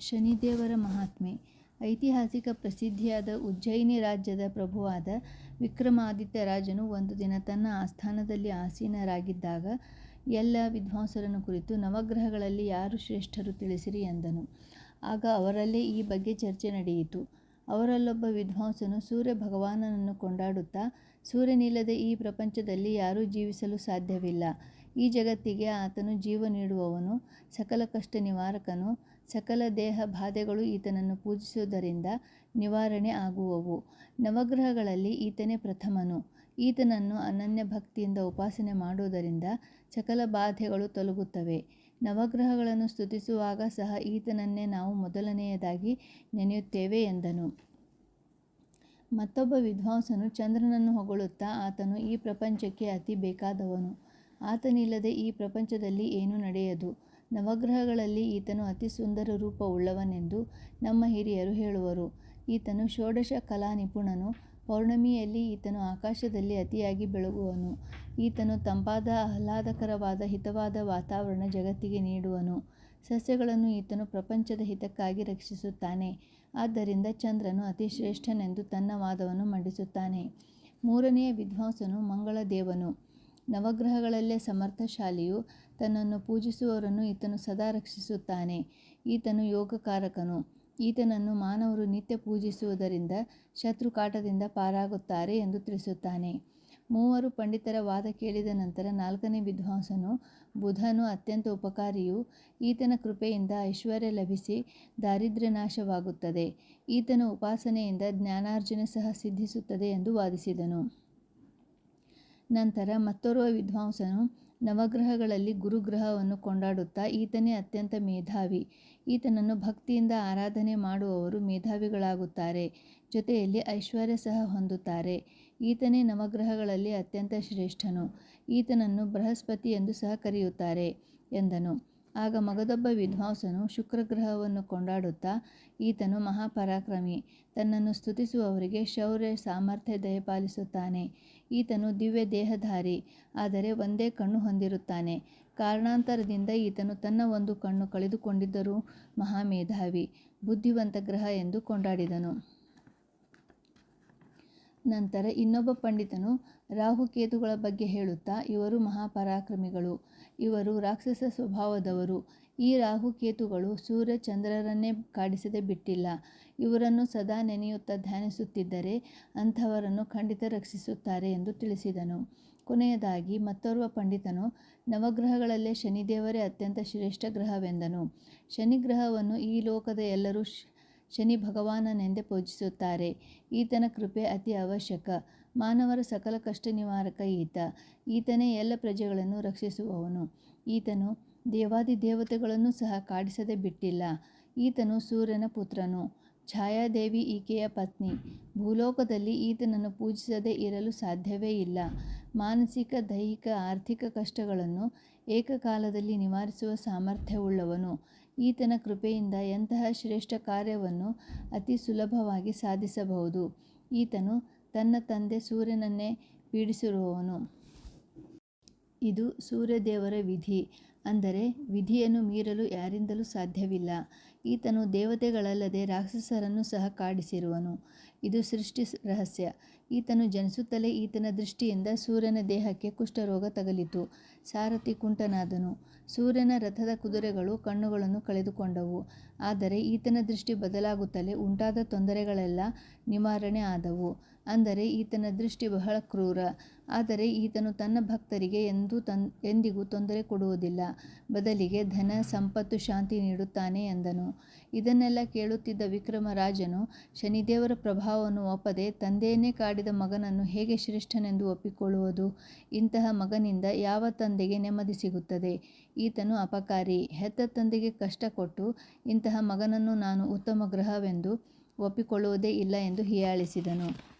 ಶನಿದೇವರ ಮಹಾತ್ಮೆ ಐತಿಹಾಸಿಕ ಪ್ರಸಿದ್ಧಿಯಾದ ಉಜ್ಜಯಿನಿ ರಾಜ್ಯದ ಪ್ರಭುವಾದ ವಿಕ್ರಮಾದಿತ್ಯ ರಾಜನು ಒಂದು ದಿನ ತನ್ನ ಆಸ್ಥಾನದಲ್ಲಿ ಆಸೀನರಾಗಿದ್ದಾಗ ಎಲ್ಲ ವಿದ್ವಾಂಸರನ್ನು ಕುರಿತು ನವಗ್ರಹಗಳಲ್ಲಿ ಯಾರು ಶ್ರೇಷ್ಠರು ತಿಳಿಸಿರಿ ಎಂದನು. ಆಗ ಅವರಲ್ಲೇ ಈ ಬಗ್ಗೆ ಚರ್ಚೆ ನಡೆಯಿತು. ಅವರಲ್ಲೊಬ್ಬ ವಿದ್ವಾಂಸನು ಸೂರ್ಯ ಭಗವಾನನನ್ನು ಕೊಂಡಾಡುತ್ತಾ, ಸೂರ್ಯನಿಲ್ಲದೆ ಈ ಪ್ರಪಂಚದಲ್ಲಿ ಯಾರೂ ಜೀವಿಸಲು ಸಾಧ್ಯವಿಲ್ಲ. ಈ ಜಗತ್ತಿಗೆ ಆತನು ಜೀವ ನೀಡುವವನು, ಸಕಲ ಕಷ್ಟ ನಿವಾರಕನು, ಸಕಲ ದೇಹ ಬಾಧೆಗಳು ಈತನನ್ನು ಪೂಜಿಸುವುದರಿಂದ ನಿವಾರಣೆ ಆಗುವವು. ನವಗ್ರಹಗಳಲ್ಲಿ ಈತನೇ ಪ್ರಥಮನು. ಈತನನ್ನು ಅನನ್ಯ ಭಕ್ತಿಯಿಂದ ಉಪಾಸನೆ ಮಾಡುವುದರಿಂದ ಸಕಲ ಬಾಧೆಗಳು ತೊಲಗುತ್ತವೆ. ನವಗ್ರಹಗಳನ್ನು ಸ್ತುತಿಸುವಾಗ ಸಹ ಈತನನ್ನೇ ನಾವು ಮೊದಲನೆಯದಾಗಿ ನೆನೆಯುತ್ತೇವೆ ಎಂದನು. ಮತ್ತೊಬ್ಬ ವಿದ್ವಾಂಸನು ಚಂದ್ರನನ್ನು ಹೊಗಳುತ್ತಾ, ಆತನು ಈ ಪ್ರಪಂಚಕ್ಕೆ ಅತಿ ಬೇಕಾದವನು. ಆತನಿಲ್ಲದೆ ಈ ಪ್ರಪಂಚದಲ್ಲಿ ಏನೂ ನಡೆಯದು. ನವಗ್ರಹಗಳಲ್ಲಿ ಈತನು ಅತಿ ಸುಂದರ ರೂಪವುಳ್ಳವನೆಂದು ನಮ್ಮ ಹಿರಿಯರು ಹೇಳುವರು. ಈತನು ಷೋಡಶ ಕಲಾ ನಿಪುಣನು ಪೌರ್ಣಮಿಯಲ್ಲಿ ಈತನು ಆಕಾಶದಲ್ಲಿ ಅತಿಯಾಗಿ ಬೆಳಗುವನು. ಈತನು ತಂಪಾದ, ಆಹ್ಲಾದಕರವಾದ, ಹಿತವಾದ ವಾತಾವರಣ ಜಗತ್ತಿಗೆ ನೀಡುವನು. ಸಸ್ಯಗಳನ್ನು ಈತನು ಪ್ರಪಂಚದ ಹಿತಕ್ಕಾಗಿ ರಕ್ಷಿಸುತ್ತಾನೆ. ಆದ್ದರಿಂದ ಚಂದ್ರನು ಅತಿ ಶ್ರೇಷ್ಠನೆಂದು ತನ್ನ ವಾದವನ್ನು ಮಂಡಿಸುತ್ತಾನೆ. ಮೂರನೆಯ ವಿದ್ವಾಂಸನು ಮಂಗಳದೇವನು. ನವಗ್ರಹಗಳಲ್ಲೇ ಸಮರ್ಥಶಾಲಿಯು. ತನ್ನನ್ನು ಪೂಜಿಸುವವರನ್ನು ಈತನು ಸದಾ ರಕ್ಷಿಸುತ್ತಾನೆ. ಈತನು ಯೋಗಕಾರಕನು. ಈತನನ್ನು ಮಾನವರು ನಿತ್ಯ ಪೂಜಿಸುವುದರಿಂದ ಶತ್ರು ಕಾಟದಿಂದ ಪಾರಾಗುತ್ತಾರೆ ಎಂದು ತಿಳಿಸುತ್ತಾನೆ. ಮೂವರು ಪಂಡಿತರ ವಾದ ಕೇಳಿದ ನಂತರ ನಾಲ್ಕನೇ ವಿದ್ವಾಂಸನು, ಬುಧನು ಅತ್ಯಂತ ಉಪಕಾರಿಯು. ಈತನ ಕೃಪೆಯಿಂದ ಐಶ್ವರ್ಯ ಲಭಿಸಿ ದಾರಿದ್ರ್ಯ ನಾಶವಾಗುತ್ತದೆ ಈತನ ಉಪಾಸನೆಯಿಂದ ಜ್ಞಾನಾರ್ಜನೆ ಸಹ ಸಿದ್ಧಿಸುತ್ತದೆ ಎಂದು ವಾದಿಸಿದನು. ನಂತರ ಮತ್ತೋರ್ವ ವಿದ್ವಾಂಸನು ನವಗ್ರಹಗಳಲ್ಲಿ ಗುರುಗ್ರಹವನ್ನು ಕೊಂಡಾಡುತ್ತಾ, ಈತನೇ ಅತ್ಯಂತ ಮೇಧಾವಿ. ಈತನನ್ನು ಭಕ್ತಿಯಿಂದ ಆರಾಧನೆ ಮಾಡುವವರು ಮೇಧಾವಿಗಳಾಗುತ್ತಾರೆ. ಜೊತೆಯಲ್ಲಿ ಐಶ್ವರ್ಯ ಸಹ ಹೊಂದುತ್ತಾರೆ. ಈತನೇ ನವಗ್ರಹಗಳಲ್ಲಿ ಅತ್ಯಂತ ಶ್ರೇಷ್ಠನು. ಈತನನ್ನು ಬೃಹಸ್ಪತಿ ಎಂದು ಸಹ ಕರೆಯುತ್ತಾರೆ ಎಂದನು. ಆಗ ಮಗದೊಬ್ಬ ವಿದ್ವಾಂಸನು ಶುಕ್ರಗ್ರಹವನ್ನು ಕೊಂಡಾಡುತ್ತಾ, ಈತನು ಮಹಾಪರಾಕ್ರಮಿ. ತನ್ನನ್ನು ಸ್ತುತಿಸುವವರಿಗೆ ಶೌರ್ಯ ಸಾಮರ್ಥ್ಯ ದಯಪಾಲಿಸುತ್ತಾನೆ. ಈತನು ದಿವ್ಯ ದೇಹಧಾರಿ ಆದರೆ ಒಂದೇ ಕಣ್ಣು ಹೊಂದಿರುತ್ತಾನೆ. ಕಾರಣಾಂತರದಿಂದ ಈತನು ತನ್ನ ಒಂದು ಕಣ್ಣು ಕಳೆದುಕೊಂಡಿದ್ದರೂ ಮಹಾಮೇಧಾವಿ, ಬುದ್ಧಿವಂತ ಗ್ರಹ ಎಂದು ಕೊಂಡಾಡಿದನು. ನಂತರ ಇನ್ನೊಬ್ಬ ಪಂಡಿತನು ರಾಹುಕೇತುಗಳ ಬಗ್ಗೆ ಹೇಳುತ್ತಾ, ಇವರು ಮಹಾಪರಾಕ್ರಮಿಗಳು. ಇವರು ರಾಕ್ಷಸ ಸ್ವಭಾವದವರು. ಈ ರಾಹುಕೇತುಗಳು ಸೂರ್ಯ ಚಂದ್ರರನ್ನೇ ಕಾಡಿಸದೆ ಬಿಟ್ಟಿಲ್ಲ. ಇವರನ್ನು ಸದಾ ನೆನೆಯುತ್ತಾ ಧ್ಯಾನಿಸುತ್ತಿದ್ದರೆ ಅಂಥವರನ್ನು ಖಂಡಿತ ರಕ್ಷಿಸುತ್ತಾರೆ ಎಂದು ತಿಳಿಸಿದನು. ಕೊನೆಯದಾಗಿ, ಮತ್ತೋರ್ವ ಪಂಡಿತನು, ನವಗ್ರಹಗಳಲ್ಲೇ ಶನಿದೇವರೇ ಅತ್ಯಂತ ಶ್ರೇಷ್ಠ ಗ್ರಹವೆಂದನು. ಶನಿಗ್ರಹವನ್ನು ಈ ಲೋಕದ ಎಲ್ಲರೂ ಶನಿ ಭಗವಾನನೆಂದೇ ಪೂಜಿಸುತ್ತಾರೆ. ಈತನ ಕೃಪೆ ಅತಿ ಅವಶ್ಯಕ. ಮಾನವರ ಸಕಲ ಕಷ್ಟ ನಿವಾರಕ ಈತ. ಈತನೇ ಎಲ್ಲ ಪ್ರಜೆಗಳನ್ನು ರಕ್ಷಿಸುವವನು. ಈತನು ದೇವಾದಿದೇವತೆಗಳನ್ನೂ ಸಹ ಕಾಡಿಸದೆ ಬಿಟ್ಟಿಲ್ಲ. ಈತನು ಸೂರ್ಯನ ಪುತ್ರನು. ಛಾಯಾದೇವಿ ಈಕೆಯ ಪತ್ನಿ. ಭೂಲೋಕದಲ್ಲಿ ಈತನನ್ನು ಪೂಜಿಸದೆ ಇರಲು ಸಾಧ್ಯವೇ ಇಲ್ಲ. ಮಾನಸಿಕ, ದೈಹಿಕ, ಆರ್ಥಿಕ ಕಷ್ಟಗಳನ್ನು ಏಕಕಾಲದಲ್ಲಿ ನಿವಾರಿಸುವ ಸಾಮರ್ಥ್ಯವುಳ್ಳವನು. ಈತನ ಕೃಪೆಯಿಂದ ಎಂತಹ ಶ್ರೇಷ್ಠ ಕಾರ್ಯವನ್ನು ಅತಿ ಸುಲಭವಾಗಿ ಸಾಧಿಸಬಹುದು. ಈತನು ತನ್ನ ತಂದೆ ಸೂರ್ಯನನ್ನೇ ಪೀಡಿಸಿರುವವನು. ಇದು ಸೂರ್ಯದೇವರ ವಿಧಿ. ಅಂದರೆ ವಿಧಿಯನ್ನು ಮೀರಲು ಯಾರಿಂದಲೂ ಸಾಧ್ಯವಿಲ್ಲ. ಈತನು ದೇವತೆಗಳಲ್ಲದೆ ರಾಕ್ಷಸರನ್ನು ಸಹ ಕಾಡಿಸಿರುವನು. ಇದು ಸೃಷ್ಟಿ ರಹಸ್ಯ. ಈತನು ಜನಿಸುತ್ತಲೇ ಈತನ ದೃಷ್ಟಿಯಿಂದ ಸೂರ್ಯನ ದೇಹಕ್ಕೆ ಕುಷ್ಠರೋಗ ತಗಲಿತು ಸಾರಥಿ ಕುಂಟನಾದನು. ಸೂರ್ಯನ ರಥದ ಕುದುರೆಗಳು ಕಣ್ಣುಗಳನ್ನು ಕಳೆದುಕೊಂಡವು. ಆದರೆ ಈತನ ದೃಷ್ಟಿ ಬದಲಾಗುತ್ತಲೇ ಉಂಟಾದ ತೊಂದರೆಗಳೆಲ್ಲ ನಿವಾರಣೆ ಆದವು. ಅಂದರೆ ಈತನ ದೃಷ್ಟಿ ಬಹಳ ಕ್ರೂರ. ಆದರೆ ಈತನು ತನ್ನ ಭಕ್ತರಿಗೆ ಎಂದಿಗೂ ತೊಂದರೆ ಕೊಡುವುದಿಲ್ಲ. ಬದಲಿಗೆ ಧನ, ಸಂಪತ್ತು, ಶಾಂತಿ ನೀಡುತ್ತಾನೆ ಎಂದನು. ಇದನ್ನೆಲ್ಲ ಕೇಳುತ್ತಿದ್ದ ವಿಕ್ರಮರಾಜನು ಶನಿದೇವರ ಪ್ರಭಾವವನ್ನು ಒಪ್ಪದೆ ತಂದೆಯನ್ನೇ ಕಾಡಿದ ಮಗನನ್ನು ಹೇಗೆ ಶ್ರೇಷ್ಠನೆಂದು ಒಪ್ಪಿಕೊಳ್ಳುವುದು. ಇಂತಹ ಮಗನಿಂದ ಯಾವ ತಂದೆಗೆ ನೆಮ್ಮದಿ ಸಿಗುತ್ತದೆ. ಈತನು ಅಪಕಾರಿ. ಹೆತ್ತ ತಂದೆಗೆ ಕಷ್ಟ ಕೊಟ್ಟು ಇಂತಹ ಮಗನನ್ನು ನಾನು ಉತ್ತಮ ಗ್ರಹವೆಂದು ಒಪ್ಪಿಕೊಳ್ಳುವುದೇ ಇಲ್ಲ ಎಂದು ಹೀಯಾಳಿಸಿದನು.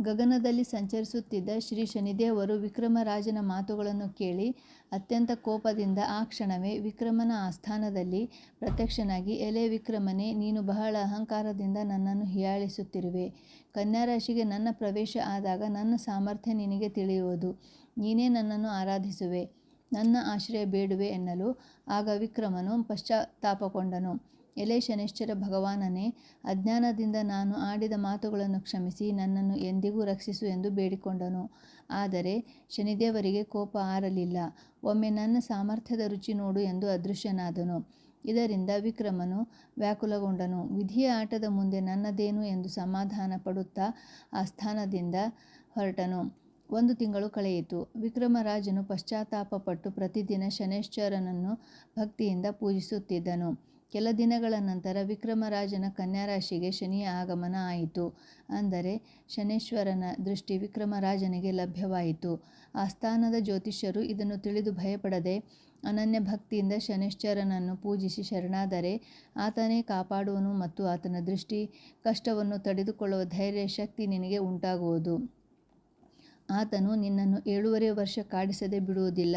ಗಗನದಲ್ಲಿ ಸಂಚರಿಸುತ್ತಿದ್ದ ಶ್ರೀ ಶನಿದೇವರು ವಿಕ್ರಮರಾಜನ ಮಾತುಗಳನ್ನು ಕೇಳಿ ಅತ್ಯಂತ ಕೋಪದಿಂದ ಆ ಕ್ಷಣವೇ ವಿಕ್ರಮನ ಆಸ್ಥಾನದಲ್ಲಿ ಪ್ರತ್ಯಕ್ಷನಾಗಿ, ಎಲೆ ವಿಕ್ರಮನೇ, ನೀನು ಬಹಳ ಅಹಂಕಾರದಿಂದ ನನ್ನನ್ನು ಹೀಯಾಳಿಸುತ್ತಿರುವೆ. ಕನ್ಯಾರಾಶಿಗೆ ನನ್ನ ಪ್ರವೇಶ ಆದಾಗ ನನ್ನ ಸಾಮರ್ಥ್ಯ ನಿನಗೆ ತಿಳಿಯುವುದು. ನೀನೇ ನನ್ನನ್ನು ಆರಾಧಿಸುವೆ. ನನ್ನ ಆಶ್ರಯ ಬೇಡುವೆ ಎನ್ನಲು ಆಗ ವಿಕ್ರಮನು ಪಶ್ಚಾತ್ತಾಪಗೊಂಡನು ಎಲೆ ಶನಿಶ್ಚರ ಭಗವಾನನೇ, ಅಜ್ಞಾನದಿಂದ ನಾನು ಆಡಿದ ಮಾತುಗಳನ್ನು ಕ್ಷಮಿಸಿ ನನ್ನನ್ನು ಎಂದಿಗೂ ರಕ್ಷಿಸು ಎಂದು ಬೇಡಿಕೊಂಡನು. ಆದರೆ ಶನಿದೇವರಿಗೆ ಕೋಪ ಆರಲಿಲ್ಲ. ಒಮ್ಮೆ ನನ್ನ ಸಾಮರ್ಥ್ಯದ ರುಚಿ ನೋಡು ಎಂದು ಅದೃಶ್ಯನಾದನು. ಇದರಿಂದ ವಿಕ್ರಮನು ವ್ಯಾಕುಲಗೊಂಡನು. ವಿಧಿಯ ಆಟದ ಮುಂದೆ ನನ್ನದೇನು ಎಂದು ಸಮಾಧಾನ ಪಡುತ್ತಾ ಆ ಸ್ಥಾನದಿಂದ ಹೊರಟನು. ಒಂದು ತಿಂಗಳು ಕಳೆಯಿತು. ವಿಕ್ರಮರಾಜನು ಪಶ್ಚಾತ್ತಾಪಪಟ್ಟು ಪ್ರತಿದಿನ ಶನೇಶ್ವರನನ್ನು ಭಕ್ತಿಯಿಂದ ಪೂಜಿಸುತ್ತಿದ್ದನು. ಕೆಲ ದಿನಗಳ ನಂತರ ವಿಕ್ರಮರಾಜನ ಕನ್ಯಾರಾಶಿಗೆ ಶನಿಯ ಆಗಮನ ಆಯಿತು. ಅಂದರೆ ಶನೇಶ್ವರನ ದೃಷ್ಟಿ ವಿಕ್ರಮರಾಜನಿಗೆ ಲಭ್ಯವಾಯಿತು. ಆ ಸ್ಥಾನದ ಜ್ಯೋತಿಷ್ಯರು ಇದನ್ನು ತಿಳಿದು ಭಯಪಡದೆ ಅನನ್ಯ ಭಕ್ತಿಯಿಂದ ಶನಿಶ್ಚರನನ್ನು ಪೂಜಿಸಿ ಶರಣಾದರೆ ಆತನೇ ಕಾಪಾಡುವನು ಮತ್ತು ಆತನ ದೃಷ್ಟಿ ಕಷ್ಟವನ್ನು ತಡೆದುಕೊಳ್ಳುವ ಧೈರ್ಯ, ಶಕ್ತಿ ನಿನಗೆ ಉಂಟಾಗುವುದು. ಆತನು ನಿನ್ನನ್ನು ಏಳೂವರೆ ವರ್ಷ ಕಾಡಿಸದೆ ಬಿಡುವುದಿಲ್ಲ.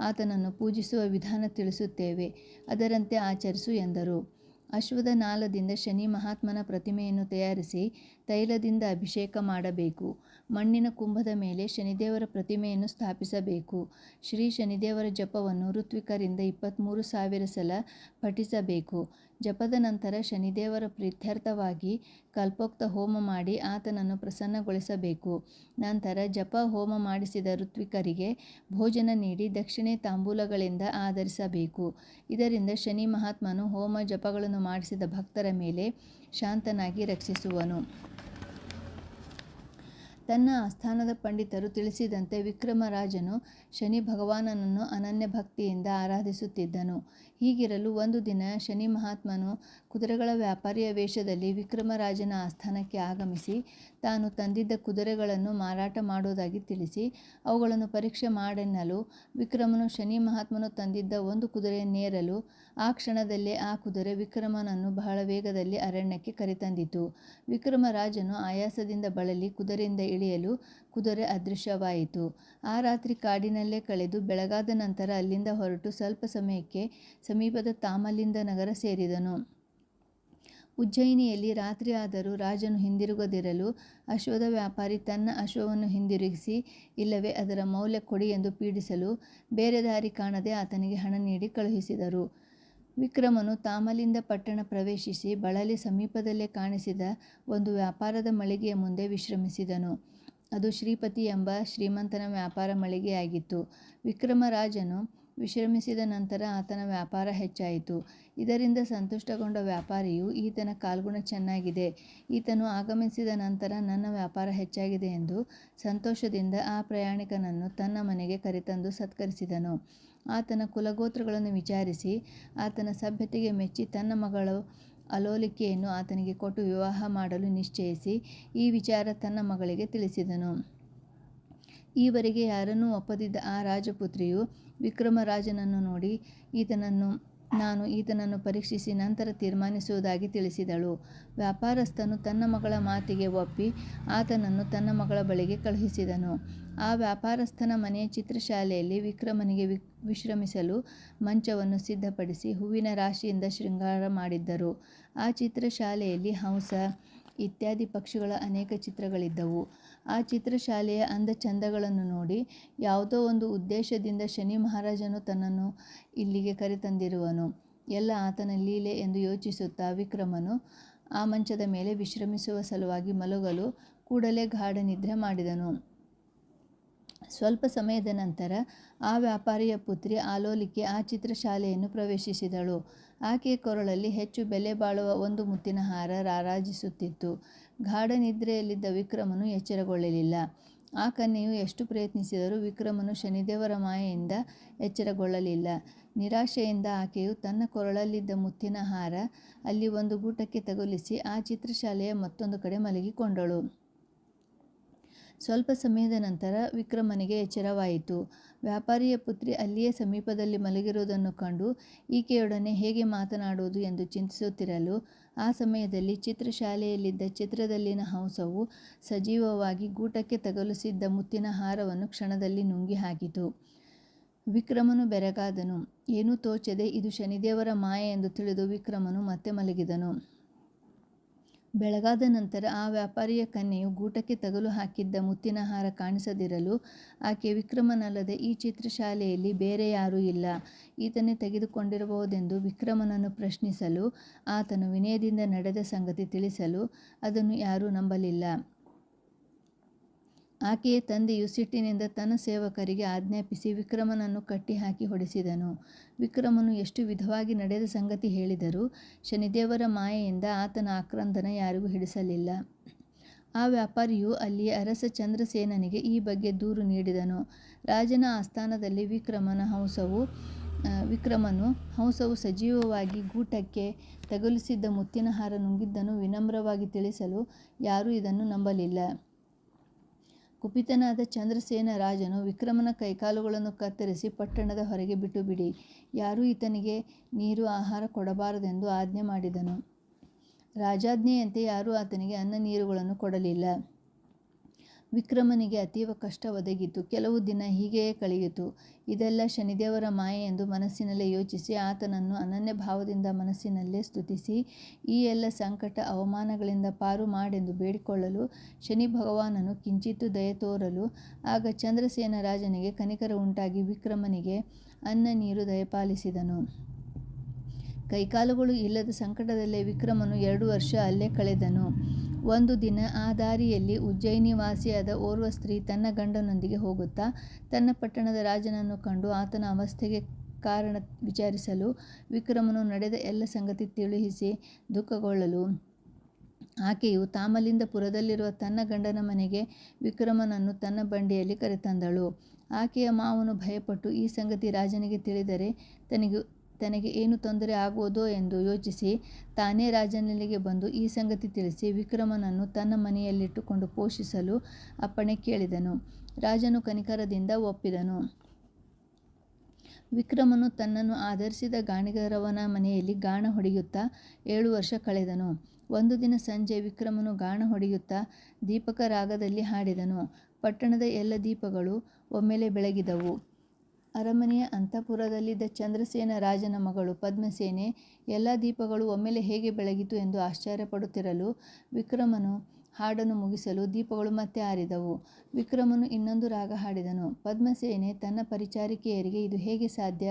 ಆತನನ್ನು ಪೂಜಿಸುವ ವಿಧಾನ ತಿಳಿಸುತ್ತೇವೆ, ಅದರಂತೆ ಆಚರಿಸು ಎಂದರು. ಅಶ್ವದ ನಾಲದಿಂದ ಶನಿ ಮಹಾತ್ಮನ ಪ್ರತಿಮೆಯನ್ನು ತಯಾರಿಸಿ ತೈಲದಿಂದ ಅಭಿಷೇಕ ಮಾಡಬೇಕು. ಮಣ್ಣಿನ ಕುಂಭದ ಮೇಲೆ ಶನಿದೇವರ ಪ್ರತಿಮೆಯನ್ನು ಸ್ಥಾಪಿಸಬೇಕು. ಶ್ರೀ ಶನಿದೇವರ ಜಪವನ್ನು ಋತ್ವಿಕರಿಂದ ಇಪ್ಪತ್ತ್ಮೂರು ಸಾವಿರ ಸಲ ಪಠಿಸಬೇಕು. ಜಪದ ನಂತರ ಶನಿದೇವರ ಪ್ರೀತ್ಯರ್ಥವಾಗಿ ಕಲ್ಪೋಕ್ತ ಹೋಮ ಮಾಡಿ ಆತನನ್ನು ಪ್ರಸನ್ನಗೊಳಿಸಬೇಕು. ನಂತರ ಜಪ ಹೋಮ ಮಾಡಿಸಿದ ಋತ್ವಿಕರಿಗೆ ಭೋಜನ ನೀಡಿ ದಕ್ಷಿಣೆ ತಾಂಬೂಲಗಳಿಂದ ಆಧರಿಸಬೇಕು. ಇದರಿಂದ ಶನಿ ಮಹಾತ್ಮನು ಹೋಮ ಜಪಗಳನ್ನು ಮಾಡಿಸಿದ ಭಕ್ತರ ಮೇಲೆ ಶಾಂತನಾಗಿ ರಕ್ಷಿಸುವನು. ತನ್ನ ಆಸ್ಥಾನದ ಪಂಡಿತರು ತಿಳಿಸಿದಂತೆ ವಿಕ್ರಮರಾಜನು ಶನಿ ಭಗವಾನನನ್ನು ಅನನ್ಯ ಭಕ್ತಿಯಿಂದ ಆರಾಧಿಸುತ್ತಿದ್ದನು. ಹೀಗಿರಲು ಒಂದು ದಿನ ಶನಿ ಮಹಾತ್ಮನು ಕುದುರೆಗಳ ವ್ಯಾಪಾರಿಯ ವೇಷದಲ್ಲಿ ವಿಕ್ರಮರಾಜನ ಆಸ್ಥಾನಕ್ಕೆ ಆಗಮಿಸಿ ತಾನು ತಂದಿದ್ದ ಕುದುರೆಗಳನ್ನು ಮಾರಾಟ ಮಾಡುವುದಾಗಿ ತಿಳಿಸಿ, ಅವುಗಳನ್ನು ಪರೀಕ್ಷೆ ಮಾಡೆನ್ನಲು ವಿಕ್ರಮನು ಶನಿ ಮಹಾತ್ಮನು ತಂದಿದ್ದ ಒಂದು ಕುದುರೆಯನ್ನೇರಲು ಆ ಕ್ಷಣದಲ್ಲೇ ಆ ಕುದುರೆ ವಿಕ್ರಮನನ್ನು ಬಹಳ ವೇಗದಲ್ಲಿ ಅರಣ್ಯಕ್ಕೆ ಕರೆತಂದಿತು. ವಿಕ್ರಮರಾಜನು ಆಯಾಸದಿಂದ ಬಳಲಿ ಕುದುರೆಯಿಂದ ಇಳಿಯಲು ಕುದುರೆ ಅದೃಶ್ಯವಾಯಿತು. ಆ ರಾತ್ರಿ ಕಾಡಿನಲ್ಲೇ ಕಳೆದು ಬೆಳಗಾದ ನಂತರ ಅಲ್ಲಿಂದ ಹೊರಟು ಸ್ವಲ್ಪ ಸಮಯಕ್ಕೆ ಸಮೀಪದ ತಾಮಲಿಂದ ನಗರ ಸೇರಿದನು. ಉಜ್ಜಯಿನಿಯಲ್ಲಿ ರಾತ್ರಿ ಆದರೂ ರಾಜನು ಹಿಂದಿರುಗದಿರಲು ಅಶ್ವದ ವ್ಯಾಪಾರಿ ತನ್ನ ಅಶ್ವವನ್ನು ಹಿಂದಿರುಗಿಸಿ, ಇಲ್ಲವೇ ಅದರ ಮೌಲ್ಯ ಕೊಡಿ ಎಂದು ಪೀಡಿಸಲು ಬೇರೆ ದಾರಿ ಕಾಣದೆ ಆತನಿಗೆ ಹಣ ನೀಡಿ ಕಳುಹಿಸಿದರು. ವಿಕ್ರಮನು ತಾಮಲಿಂದ ಪಟ್ಟಣ ಪ್ರವೇಶಿಸಿ ಬಳಲಿ ಸಮೀಪದಲ್ಲೇ ಕಾಣಿಸಿದ ಒಂದು ವ್ಯಾಪಾರದ ಮಳಿಗೆಯ ಮುಂದೆ ವಿಶ್ರಮಿಸಿದನು. ಅದು ಶ್ರೀಪತಿ ಎಂಬ ಶ್ರೀಮಂತನ ವ್ಯಾಪಾರ ಮಳಿಗೆಯಾಗಿತ್ತು. ವಿಕ್ರಮರಾಜನು ವಿಶ್ರಮಿಸಿದ ನಂತರ ಆತನ ವ್ಯಾಪಾರ ಹೆಚ್ಚಾಯಿತು. ಇದರಿಂದ ಸಂತುಷ್ಟಗೊಂಡ ವ್ಯಾಪಾರಿಯು, ಈತನ ಕಾಲ್ಗುಣ ಚೆನ್ನಾಗಿದೆ. ಈತನು ಆಗಮಿಸಿದ ನಂತರ ನನ್ನ ವ್ಯಾಪಾರ ಹೆಚ್ಚಾಗಿದೆ ಎಂದು ಸಂತೋಷದಿಂದ ಆ ಪ್ರಯಾಣಿಕನನ್ನು ತನ್ನ ಮನೆಗೆ ಕರೆತಂದು ಸತ್ಕರಿಸಿದನು. ಆತನ ಕುಲಗೋತ್ರಗಳನ್ನು ವಿಚಾರಿಸಿ, ಆತನ ಸಭ್ಯತೆಗೆ ಮೆಚ್ಚಿ ತನ್ನ ಮಗಳು ಅಲೋಲಿಕೆಯನ್ನು ಆತನಿಗೆ ಕೊಟ್ಟು ವಿವಾಹ ಮಾಡಲು ನಿಶ್ಚಯಿಸಿ ಈ ವಿಚಾರ ತನ್ನ ಮಗಳಿಗೆ ತಿಳಿಸಿದನು. ಈವರೆಗೆ ಯಾರನ್ನೂ ಒಪ್ಪದಿದ್ದ ಆ ರಾಜಪುತ್ರಿಯು ವಿಕ್ರಮರಾಜನನ್ನು ನೋಡಿ ಈತನನ್ನು, ನಾನು ಈತನನ್ನು ಪರೀಕ್ಷಿಸಿ ನಂತರ ತೀರ್ಮಾನಿಸುವುದಾಗಿ ತಿಳಿಸಿದಳು. ವ್ಯಾಪಾರಸ್ಥನು ತನ್ನ ಮಗಳ ಮಾತಿಗೆ ಒಪ್ಪಿ ಆತನನ್ನು ತನ್ನ ಮಗಳ ಬಳಿಗೆ ಕಳುಹಿಸಿದನು. ಆ ವ್ಯಾಪಾರಸ್ಥನ ಮನೆಯ ಚಿತ್ರಶಾಲೆಯಲ್ಲಿ ವಿಕ್ರಮನಿಗೆ ವಿಶ್ರಮಿಸಲು ಮಂಚವನ್ನು ಸಿದ್ಧಪಡಿಸಿ ಹೂವಿನ ರಾಶಿಯಿಂದ ಶೃಂಗಾರ ಮಾಡಿದ್ದರು. ಆ ಚಿತ್ರಶಾಲೆಯಲ್ಲಿ ಹಂಸ ಇತ್ಯಾದಿ ಪಕ್ಷಿಗಳ ಅನೇಕ ಚಿತ್ರಗಳಿದ್ದವು. ಆ ಚಿತ್ರಶಾಲೆಯ ಅಂದ ಚಂದಗಳನ್ನು ನೋಡಿ ಯಾವುದೋ ಒಂದು ಉದ್ದೇಶದಿಂದ ಶನಿ ಮಹಾರಾಜನು ತನ್ನನ್ನು ಇಲ್ಲಿಗೆ ಕರೆತಂದಿರುವನು. ಎಲ್ಲ ಆತನ ಲೀಲೆ ಎಂದು ಯೋಚಿಸುತ್ತಾ ವಿಕ್ರಮನು ಆ ಮಂಚದ ಮೇಲೆ ವಿಶ್ರಮಿಸುವ ಸಲುವಾಗಿ ಮಲಗಲು ಕೂಡಲೇ ಗಾಢ ನಿದ್ರೆ ಮಾಡಿದನು. ಸ್ವಲ್ಪ ಸಮಯದ ನಂತರ ಆ ವ್ಯಾಪಾರಿಯ ಪುತ್ರಿ ಆಲೋಲಿಕೆ ಆ ಚಿತ್ರಶಾಲೆಯನ್ನು ಪ್ರವೇಶಿಸಿದಳು. ಆಕೆಯ ಕೊರಳಲ್ಲಿ ಹೆಚ್ಚು ಬೆಲೆ ಬಾಳುವ ಒಂದು ಮುತ್ತಿನ ಹಾರ ರಾರಾಜಿಸುತ್ತಿತ್ತು. ಗಾಢ ನಿದ್ರೆಯಲ್ಲಿದ್ದ ವಿಕ್ರಮನು ಎಚ್ಚರಗೊಳ್ಳಲಿಲ್ಲ. ಆ ಕನ್ಯೆಯು ಎಷ್ಟು ಪ್ರಯತ್ನಿಸಿದರೂ ವಿಕ್ರಮನು ಶನಿದೇವರ ಮಾಯೆಯಿಂದ ಎಚ್ಚರಗೊಳ್ಳಲಿಲ್ಲ. ನಿರಾಶೆಯಿಂದ ಆಕೆಯು ತನ್ನ ಕೊರಳಲ್ಲಿದ್ದ ಮುತ್ತಿನ ಹಾರ ಅಲ್ಲಿ ಒಂದು ಗೂಟಕ್ಕೆ ತಗುಲಿಸಿ ಆ ಚಿತ್ರಶಾಲೆಯ ಮತ್ತೊಂದು ಕಡೆ ಮಲಗಿಕೊಂಡಳು. ಸ್ವಲ್ಪ ಸಮಯದ ನಂತರ ವಿಕ್ರಮನಿಗೆ ಎಚ್ಚರವಾಯಿತು. ವ್ಯಾಪಾರಿಯ ಪುತ್ರಿ ಅಲ್ಲಿಯೇ ಸಮೀಪದಲ್ಲಿ ಮಲಗಿರುವುದನ್ನು ಕಂಡು ಈಕೆಯೊಡನೆ ಹೇಗೆ ಮಾತನಾಡುವುದು ಎಂದು ಚಿಂತಿಸುತ್ತಿರಲು, ಆ ಸಮಯದಲ್ಲಿ ಚಿತ್ರಶಾಲೆಯಲ್ಲಿದ್ದ ಚಿತ್ರದಲ್ಲಿನ ಹಂಸವು ಸಜೀವವಾಗಿ ಗೂಟಕ್ಕೆ ತಗಲಿಸಿದ್ದ ಮುತ್ತಿನ ಹಾರವನ್ನು ಕ್ಷಣದಲ್ಲಿ ನುಂಗಿ ಹಾಕಿತು. ವಿಕ್ರಮನು ಬೆರಗಾದನು. ಏನೂ ತೋಚದೆ, ಇದು ಶನಿದೇವರ ಮಾಯೆ ಎಂದು ತಿಳಿದು ವಿಕ್ರಮನು ಮತ್ತೆ ಮಲಗಿದನು. ಬೆಳಗಾದ ನಂತರ ಆ ವ್ಯಾಪಾರಿಯ ಕನ್ಯೆಯು ಗೂಟಕ್ಕೆ ತಗಲು ಹಾಕಿದ್ದ ಮುತ್ತಿನ ಹಾರ ಕಾಣಿಸದಿರಲು ಆಕೆ ವಿಕ್ರಮನಲ್ಲದೆ ಈ ಚಿತ್ರಶಾಲೆಯಲ್ಲಿ ಬೇರೆ ಯಾರೂ ಇಲ್ಲ. ಈತನೇ ತೆಗೆದುಕೊಂಡಿರಬಹುದೆಂದು ವಿಕ್ರಮನನ್ನು ಪ್ರಶ್ನಿಸಲು, ಆತನು ವಿನಯದಿಂದ ನಡೆದ ಸಂಗತಿ ತಿಳಿಸಲು ಅದನ್ನು ಯಾರೂ ನಂಬಲಿಲ್ಲ. ಆಕೆಯ ತಂದೆಯು ಸಿಟ್ಟಿನಿಂದ ತನ್ನ ಸೇವಕರಿಗೆ ಆಜ್ಞಾಪಿಸಿ ವಿಕ್ರಮನನ್ನು ಕಟ್ಟಿಹಾಕಿ ಹೊಡೆಸಿದನು. ವಿಕ್ರಮನು ಎಷ್ಟು ವಿಧವಾಗಿ ನಡೆದ ಸಂಗತಿ ಹೇಳಿದರೂ ಶನಿದೇವರ ಮಾಯೆಯಿಂದ ಆತನ ಆಕ್ರಂದನ ಯಾರಿಗೂ ಹಿಡಿಸಲಿಲ್ಲ. ಆ ವ್ಯಾಪಾರಿಯು ಅಲ್ಲಿಯ ಅರಸ ಚಂದ್ರಸೇನನಿಗೆ ಈ ಬಗ್ಗೆ ದೂರು ನೀಡಿದನು. ರಾಜನ ಆಸ್ಥಾನದಲ್ಲಿ ವಿಕ್ರಮನ ಹಂಸವು ವಿಕ್ರಮನು ಹಂಸವು ಸಜೀವವಾಗಿ ಗೂಟಕ್ಕೆ ತಗುಲಿಸಿದ್ದ ಮುತ್ತಿನ ಹಾರ ನುಂಗಿದ್ದನ್ನು ವಿನಮ್ರವಾಗಿ ತಿಳಿಸಲು ಯಾರೂ ಇದನ್ನು ನಂಬಲಿಲ್ಲ. ಕುಪಿತನಾದ ಚಂದ್ರಸೇನ ರಾಜನು ವಿಕ್ರಮನ ಕೈಕಾಲುಗಳನ್ನು ಕತ್ತರಿಸಿ ಪಟ್ಟಣದ ಹೊರಗೆ ಬಿಟ್ಟುಬಿಡಿ ಯಾರೂ ಈತನಿಗೆ ನೀರು, ಆಹಾರ ಕೊಡಬಾರದೆಂದು ಆಜ್ಞೆ ಮಾಡಿದನು. ರಾಜಾಜ್ಞೆಯಂತೆ ಯಾರೂ ಆತನಿಗೆ ಅನ್ನ, ನೀರುಗಳನ್ನು ಕೊಡಲಿಲ್ಲ. ವಿಕ್ರಮನಿಗೆ ಅತೀವ ಕಷ್ಟ ಒದಗಿತು. ಕೆಲವು ದಿನ ಹೀಗೆಯೇ ಕಳೆಯಿತು. ಇದೆಲ್ಲ ಶನಿದೇವರ ಮಾಯೆ ಎಂದು ಮನಸ್ಸಿನಲ್ಲೇ ಯೋಚಿಸಿ ಆತನನ್ನು ಅನನ್ಯ ಭಾವದಿಂದ ಮನಸ್ಸಿನಲ್ಲೇ ಸ್ತುತಿಸಿ, ಈ ಎಲ್ಲ ಸಂಕಟ ಅವಮಾನಗಳಿಂದ ಪಾರು ಮಾಡೆಂದು ಬೇಡಿಕೊಳ್ಳಲು ಶನಿ ಭಗವಾನನು ಕಿಂಚಿತ್ತು ದಯ ತೋರಲು, ಆಗ ಚಂದ್ರಸೇನ ರಾಜನಿಗೆ ಕನಿಕರ ಉಂಟಾಗಿ ವಿಕ್ರಮನಿಗೆ ಅನ್ನ ನೀರು ದಯಪಾಲಿಸಿದನು. ಕೈಕಾಲುಗಳು ಇಲ್ಲದ ಸಂಕಟದಲ್ಲೇ ವಿಕ್ರಮನು ಎರಡು ವರ್ಷ ಅಲ್ಲೇ ಕಳೆದನು. ಒಂದು ದಿನ ಆ ದಾರಿಯಲ್ಲಿ ಉಜ್ಜಯಿನಿವಾಸಿಯಾದ ಓರ್ವ ಸ್ತ್ರೀ ತನ್ನ ಗಂಡನೊಂದಿಗೆ ಹೋಗುತ್ತಾ, ತನ್ನ ಪಟ್ಟಣದ ರಾಜನನ್ನು ಕಂಡು ಆತನ ಅವಸ್ಥೆಗೆ ಕಾರಣ ವಿಚಾರಿಸಲು ವಿಕ್ರಮನು ನಡೆದ ಎಲ್ಲ ಸಂಗತಿ ತಿಳಿಸಿ ದುಃಖಗೊಳ್ಳಲು. ಆಕೆಯು ತಾಮಲಿಂದಪುರದಲ್ಲಿರುವ ತನ್ನ ಗಂಡನ ಮನೆಗೆ ವಿಕ್ರಮನನ್ನು ತನ್ನ ಬಂಡಿಯಲ್ಲಿ ಕರೆತಂದಳು. ಆಕೆಯ ಮಾವನು ಭಯಪಟ್ಟು ಈ ಸಂಗತಿ ರಾಜನಿಗೆ ತಿಳಿದರೆ ತನಗೆ ತನಗೆ ಏನು ತೊಂದರೆ ಆಗುವುದೋ ಎಂದು ಯೋಚಿಸಿ ತಾನೇ ರಾಜನಲ್ಲಿಗೆ ಬಂದು ಈ ಸಂಗತಿ ತಿಳಿಸಿ ವಿಕ್ರಮನನ್ನು ತನ್ನ ಮನೆಯಲ್ಲಿಟ್ಟುಕೊಂಡು ಪೋಷಿಸಲು ಅಪ್ಪಣೆ ಕೇಳಿದನು. ರಾಜನು ಕನಿಕರದಿಂದ ಒಪ್ಪಿದನು. ವಿಕ್ರಮನು ತನ್ನನ್ನು ಆಧರಿಸಿದ ಗಾಣಿಗರವನ ಮನೆಯಲ್ಲಿ ಗಾಣ ಹೊಡೆಯುತ್ತಾ ಏಳು ವರ್ಷ ಕಳೆದನು. ಒಂದು ದಿನ ಸಂಜೆ ವಿಕ್ರಮನು ಗಾಣ ಹೊಡೆಯುತ್ತಾ ದೀಪಕ ರಾಗದಲ್ಲಿ ಹಾಡಿದನು. ಪಟ್ಟಣದ ಎಲ್ಲ ದೀಪಗಳು ಒಮ್ಮೆಲೆ ಬೆಳಗಿದವು. ಅರಮನೆಯ ಅಂತಃಪುರದಲ್ಲಿದ್ದ ಚಂದ್ರಸೇನ ರಾಜನ ಮಗಳು ಪದ್ಮಸೇನೆ ಎಲ್ಲ ದೀಪಗಳು ಒಮ್ಮೆಲೆ ಹೇಗೆ ಬೆಳಗಿತು ಎಂದು ಆಶ್ಚರ್ಯಪಡುತ್ತಿರಲು ವಿಕ್ರಮನು ಹಾಡನ್ನು ಮುಗಿಸಲು ದೀಪಗಳು ಮತ್ತೆ ಆರಿದವು. ವಿಕ್ರಮನು ಇನ್ನೊಂದು ರಾಗ ಹಾಡಿದನು. ಪದ್ಮಸೇನೆ ತನ್ನ ಪರಿಚಾರಿಕೆಯರಿಗೆ ಇದು ಹೇಗೆ ಸಾಧ್ಯ?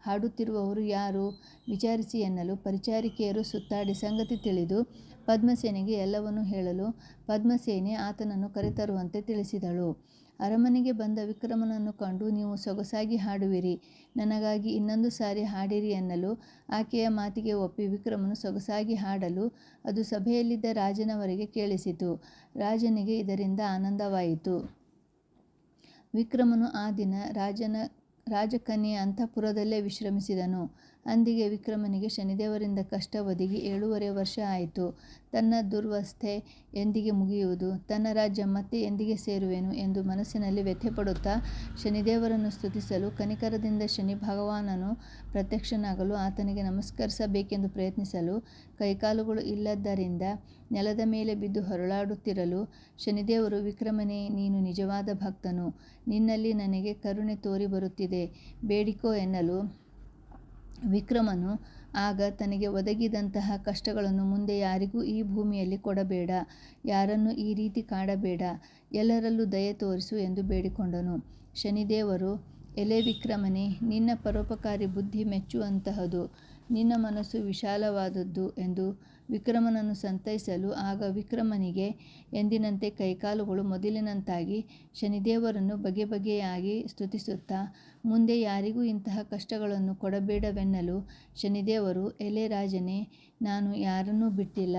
ಹಾಡುತ್ತಿರುವವರು ಯಾರು? ವಿಚಾರಿಸಿ ಎನ್ನಲು ಪರಿಚಾರಿಕೆಯರು ಸುತ್ತಾಡಿ ಸಂಗತಿ ತಿಳಿದು ಪದ್ಮಸೇನೆಗೆ ಎಲ್ಲವನ್ನೂ ಹೇಳಲು ಪದ್ಮಸೇನೆ ಆತನನ್ನು ಕರೆತರುವಂತೆ ತಿಳಿಸಿದಳು. ಅರಮನೆಗೆ ಬಂದ ವಿಕ್ರಮನನ್ನು ಕಂಡು ನೀವು ಸೊಗಸಾಗಿ ಹಾಡುವಿರಿ. ನನಗಾಗಿ ಇನ್ನೊಂದು ಸಾರಿ ಹಾಡಿರಿ ಎನ್ನಲು ಆಕೆಯ ಮಾತಿಗೆ ಒಪ್ಪಿ ವಿಕ್ರಮನು ಸೊಗಸಾಗಿ ಹಾಡಲು ಅದು ಸಭೆಯಲ್ಲಿದ್ದ ರಾಜನವರಿಗೆ ಕೇಳಿಸಿತು. ರಾಜನಿಗೆ ಇದರಿಂದ ಆನಂದವಾಯಿತು. ವಿಕ್ರಮನು ಆ ದಿನ ರಾಜನ ರಾಜಕನ್ಯೆಯ ಅಂತಃಪುರದಲ್ಲೇ ವಿಶ್ರಮಿಸಿದನು. ಅಂದಿಗೆ ವಿಕ್ರಮನಿಗೆ ಶನಿದೇವರಿಂದ ಕಷ್ಟ ಒದಗಿ ಏಳೂವರೆ ವರ್ಷ ಆಯಿತು. ತನ್ನ ದುರ್ವಸ್ಥೆ ಎಂದಿಗೆ ಮುಗಿಯುವುದು, ತನ್ನ ರಾಜ್ಯ ಮತ್ತೆ ಎಂದಿಗೆ ಸೇರುವೆನು ಎಂದು ಮನಸ್ಸಿನಲ್ಲಿ ವ್ಯಥೆಪಡುತ್ತಾ ಶನಿದೇವರನ್ನು ಸ್ತುತಿಸಲು ಕನಿಕರದಿಂದ ಶನಿ ಭಗವಾನನು ಪ್ರತ್ಯಕ್ಷನಾಗಲು ಆತನಿಗೆ ನಮಸ್ಕರಿಸಬೇಕೆಂದು ಪ್ರಯತ್ನಿಸಲು ಕೈಕಾಲುಗಳು ಇಲ್ಲದ್ದರಿಂದ ನೆಲದ ಮೇಲೆ ಬಿದ್ದು ಹೊರಳಾಡುತ್ತಿರಲು ಶನಿದೇವರು, ವಿಕ್ರಮನೇ, ನೀನು ನಿಜವಾದ ಭಕ್ತನು. ನಿನ್ನಲ್ಲಿ ನನಗೆ ಕರುಣೆ ತೋರಿ ಬರುತ್ತಿದೆ ಬೇಡಿಕೋ ಎನ್ನಲು ವಿಕ್ರಮನು ಆಗ ತನಗೆ ಒದಗಿದಂತಹ ಕಷ್ಟಗಳನ್ನು ಮುಂದೆ ಯಾರಿಗೂ ಈ ಭೂಮಿಯಲ್ಲಿ ಕೊಡಬೇಡ, ಯಾರನ್ನು ಈ ರೀತಿ ಕಾಡಬೇಡ, ಎಲ್ಲರಲ್ಲೂ ದಯೆ ತೋರಿಸು ಎಂದು ಬೇಡಿಕೊಂಡನು. ಶನಿದೇವರು, ಎಲೆ ವಿಕ್ರಮನೇ, ನಿನ್ನ ಪರೋಪಕಾರಿ ಬುದ್ಧಿ ಮೆಚ್ಚುವಂತಹದು, ನಿನ್ನ ಮನಸ್ಸು ವಿಶಾಲವಾದದ್ದು ಎಂದು ವಿಕ್ರಮನನ್ನು ಸಂತೈಸಲು ಆಗ ವಿಕ್ರಮನಿಗೆ ಎಂದಿನಂತೆ ಕೈಕಾಲುಗಳು ಮೊದಲಿನಂತಾಗಿ ಶನಿದೇವರನ್ನು ಬಗೆ ಬಗೆಯಾಗಿ ಸ್ತುತಿಸುತ್ತಾ, ಮುಂದೆ ಯಾರಿಗೂ ಇಂತಹ ಕಷ್ಟಗಳನ್ನು ಕೊಡಬೇಡವೆನ್ನಲು ಶನಿದೇವರು, ಎಲೆ ರಾಜನೇ, ನಾನು ಯಾರನ್ನೂ ಬಿಟ್ಟಿಲ್ಲ.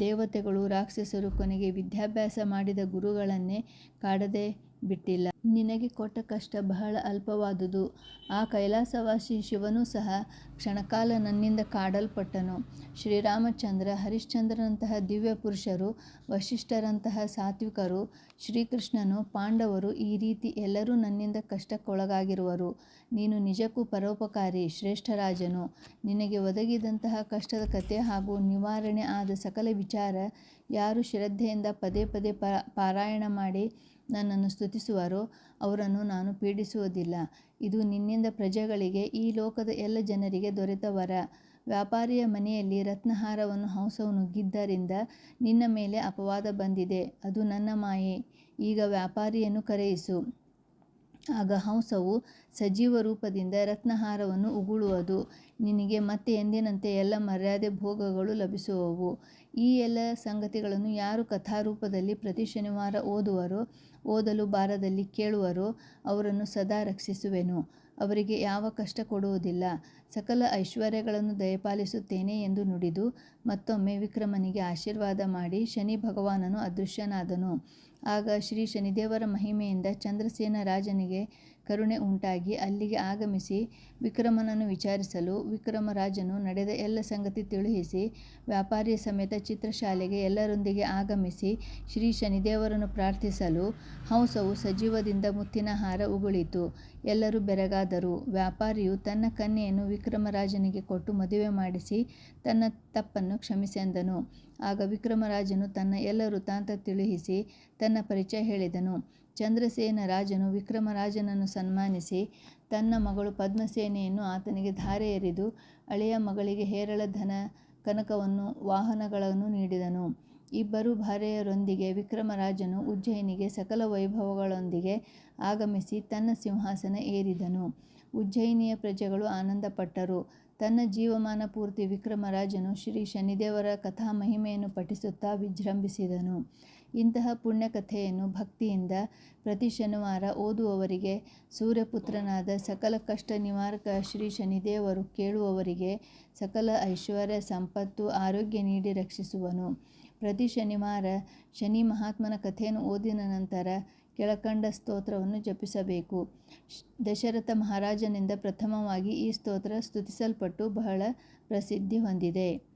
ದೇವತೆಗಳು, ರಾಕ್ಷಸರು ಕೊನೆಗೆ ವಿದ್ಯಾಭ್ಯಾಸ ಮಾಡಿದ ಗುರುಗಳನ್ನೇ ಕಾಡದೆ ಬಿಟ್ಟಿಲ್ಲ. ನಿನಗೆ ಕೊಟ್ಟ ಕಷ್ಟ ಬಹಳ ಅಲ್ಪವಾದುದು. ಆ ಕೈಲಾಸವಾಸಿ ಶಿವನೂ ಸಹ ಕ್ಷಣಕಾಲ ನನ್ನಿಂದ ಕಾಡಲ್ಪಟ್ಟನು. ಶ್ರೀರಾಮಚಂದ್ರ, ಹರಿಶ್ಚಂದ್ರನಂತಹ ದಿವ್ಯ ಪುರುಷರು ವಶಿಷ್ಠರಂತಹ ಸಾತ್ವಿಕರು, ಶ್ರೀಕೃಷ್ಣನು, ಪಾಂಡವರು ಈ ರೀತಿ ಎಲ್ಲರೂ ನನ್ನಿಂದ ಕಷ್ಟಕ್ಕೊಳಗಾಗಿರುವರು. ನೀನು ನಿಜಕ್ಕೂ ಪರೋಪಕಾರಿ, ಶ್ರೇಷ್ಠ ರಾಜನು. ನಿನಗೆ ಒದಗಿದಂತಹ ಕಷ್ಟದ ಕಥೆ ಹಾಗೂ ನಿವಾರಣೆ ಆದ ಸಕಲ ವಿಚಾರ ಯಾರು ಶ್ರದ್ಧೆಯಿಂದ ಪದೇ ಪದೇ ಪಾರಾಯಣ ಮಾಡಿ ನನ್ನನ್ನು ಸ್ತುತಿಸುವರೋ ಅವರನ್ನು ನಾನು ಪೀಡಿಸುವುದಿಲ್ಲ. ಇದು ನಿನ್ನಿಂದ ಪ್ರಜೆಗಳಿಗೆ, ಈ ಲೋಕದ ಎಲ್ಲ ಜನರಿಗೆ ದೊರೆತ ವರ. ವ್ಯಾಪಾರಿಯ ಮನೆಯಲ್ಲಿ ರತ್ನಹಾರವನ್ನು ಹಂಸವು ನುಗ್ಗಿದ್ದರಿಂದ ನಿನ್ನ ಮೇಲೆ ಅಪವಾದ ಬಂದಿದೆ. ಅದು ನನ್ನ ಮಾಯೆ. ಈಗ ವ್ಯಾಪಾರಿಯನ್ನು ಕರೆಯಿಸು. ಆಗ ಹಂಸವು ಸಜೀವ ರೂಪದಿಂದ ರತ್ನಹಾರವನ್ನು ಉಗುಳುವುದು. ನಿನಗೆ ಮತ್ತೆ ಎಂದಿನಂತೆ ಎಲ್ಲ ಮರ್ಯಾದೆ ಭೋಗಗಳು ಲಭಿಸುವವು. ಈ ಎಲ್ಲ ಸಂಗತಿಗಳನ್ನು ಯಾರು ಕಥಾರೂಪದಲ್ಲಿ ಪ್ರತಿ ಶನಿವಾರ ಓದುವರೋ, ಓದಲು ಬಾರದಲ್ಲಿ ಕೇಳುವರೋ ಅವರನ್ನು ಸದಾ ರಕ್ಷಿಸುವೆನು. ಅವರಿಗೆ ಯಾವ ಕಷ್ಟ ಕೊಡುವುದಿಲ್ಲ. ಸಕಲ ಐಶ್ವರ್ಯಗಳನ್ನು ದಯಪಾಲಿಸುತ್ತೇನೆ ಎಂದು ನುಡಿದು ಮತ್ತೊಮ್ಮೆ ವಿಕ್ರಮನಿಗೆ ಆಶೀರ್ವಾದ ಮಾಡಿ ಶನಿ ಭಗವಾನನು ಅದೃಶ್ಯನಾದನು. ಆಗ ಶ್ರೀ ಶನಿದೇವರ ಮಹಿಮೆಯಿಂದ ಚಂದ್ರಸೇನ ರಾಜನಿಗೆ ಕರುಣೆ ಉಂಟಾಗಿ ಅಲ್ಲಿಗೆ ಆಗಮಿಸಿ ವಿಕ್ರಮನನ್ನು ವಿಚಾರಿಸಲು ವಿಕ್ರಮರಾಜನು ನಡೆದ ಎಲ್ಲ ಸಂಗತಿ ತಿಳಿಸಿ, ವ್ಯಾಪಾರಿಯ ಸಮೇತ ಚಿತ್ರಶಾಲೆಗೆ ಎಲ್ಲರೊಂದಿಗೆ ಆಗಮಿಸಿ ಶ್ರೀ ಶನಿದೇವರನ್ನು ಪ್ರಾರ್ಥಿಸಲು ಹಂಸವು ಸಜೀವದಿಂದ ಮುತ್ತಿನ ಹಾರ ಉಗುಳಿತು. ಎಲ್ಲರೂ ಬೆರಗಾದರು. ವ್ಯಾಪಾರಿಯು ತನ್ನ ಕನ್ಯೆಯನ್ನು ವಿಕ್ರಮರಾಜನಿಗೆ ಕೊಟ್ಟು ಮದುವೆ ಮಾಡಿಸಿ ತನ್ನ ತಪ್ಪನ್ನು ಕ್ಷಮಿಸೆಂದನು ಆಗ ವಿಕ್ರಮರಾಜನು ತನ್ನ ಎಲ್ಲ ವೃತ್ತಾಂತ ತಿಳಿಸಿ ತನ್ನ ಪರಿಚಯ ಹೇಳಿದನು. ಚಂದ್ರಸೇನ ರಾಜನು ವಿಕ್ರಮರಾಜನನ್ನು ಸನ್ಮಾನಿಸಿ ತನ್ನ ಮಗಳು ಪದ್ಮಸೇನೆಯನ್ನು ಆತನಿಗೆ ಧಾರೆ ಎರೆದು ಅಳೆಯ ಮಗಳಿಗೆ ಹೇರಳ ಧನ ಕನಕವನ್ನು ವಾಹನಗಳನ್ನು ನೀಡಿದನು. ಇಬ್ಬರು ಭಾರೆಯರೊಂದಿಗೆ ವಿಕ್ರಮರಾಜನು ಉಜ್ಜಯಿನಿಗೆ ಸಕಲ ವೈಭವಗಳೊಂದಿಗೆ ಆಗಮಿಸಿ ತನ್ನ ಸಿಂಹಾಸನ ಏರಿದನು. ಉಜ್ಜಯಿನಿಯ ಪ್ರಜೆಗಳು ಆನಂದಪಟ್ಟರು. ತನ್ನ ಜೀವಮಾನ ಪೂರ್ತಿ ವಿಕ್ರಮರಾಜನು ಶ್ರೀ ಶನಿದೇವರ ಕಥಾ ಮಹಿಮೆಯನ್ನು ಪಠಿಸುತ್ತಾ ವಿಜೃಂಭಿಸಿದನು. ಇಂತಹ ಪುಣ್ಯಕಥೆಯನ್ನು ಭಕ್ತಿಯಿಂದ ಪ್ರತಿ ಶನಿವಾರ ಓದುವವರಿಗೆ, ಸೂರ್ಯಪುತ್ರನಾದ ಸಕಲ ಕಷ್ಟ ನಿವಾರಕ ಶ್ರೀ ಶನಿದೇವರು ಕೇಳುವವರಿಗೆ ಸಕಲ ಐಶ್ವರ್ಯ, ಸಂಪತ್ತು, ಆರೋಗ್ಯ ನೀಡಿ ರಕ್ಷಿಸುವನು. ಪ್ರತಿ ಶನಿವಾರ ಶನಿ ಮಹಾತ್ಮನ ಕಥೆಯನ್ನು ಓದಿದ ನಂತರ ಕೆಳಕಂಡ ಸ್ತೋತ್ರವನ್ನು ಜಪಿಸಬೇಕು. ದಶರಥ ಮಹಾರಾಜನಿಂದ ಪ್ರಥಮವಾಗಿ ಈ ಸ್ತೋತ್ರ ಸ್ತುತಿಸಲ್ಪಟ್ಟು ಬಹಳ ಪ್ರಸಿದ್ಧಿ ಹೊಂದಿದೆ.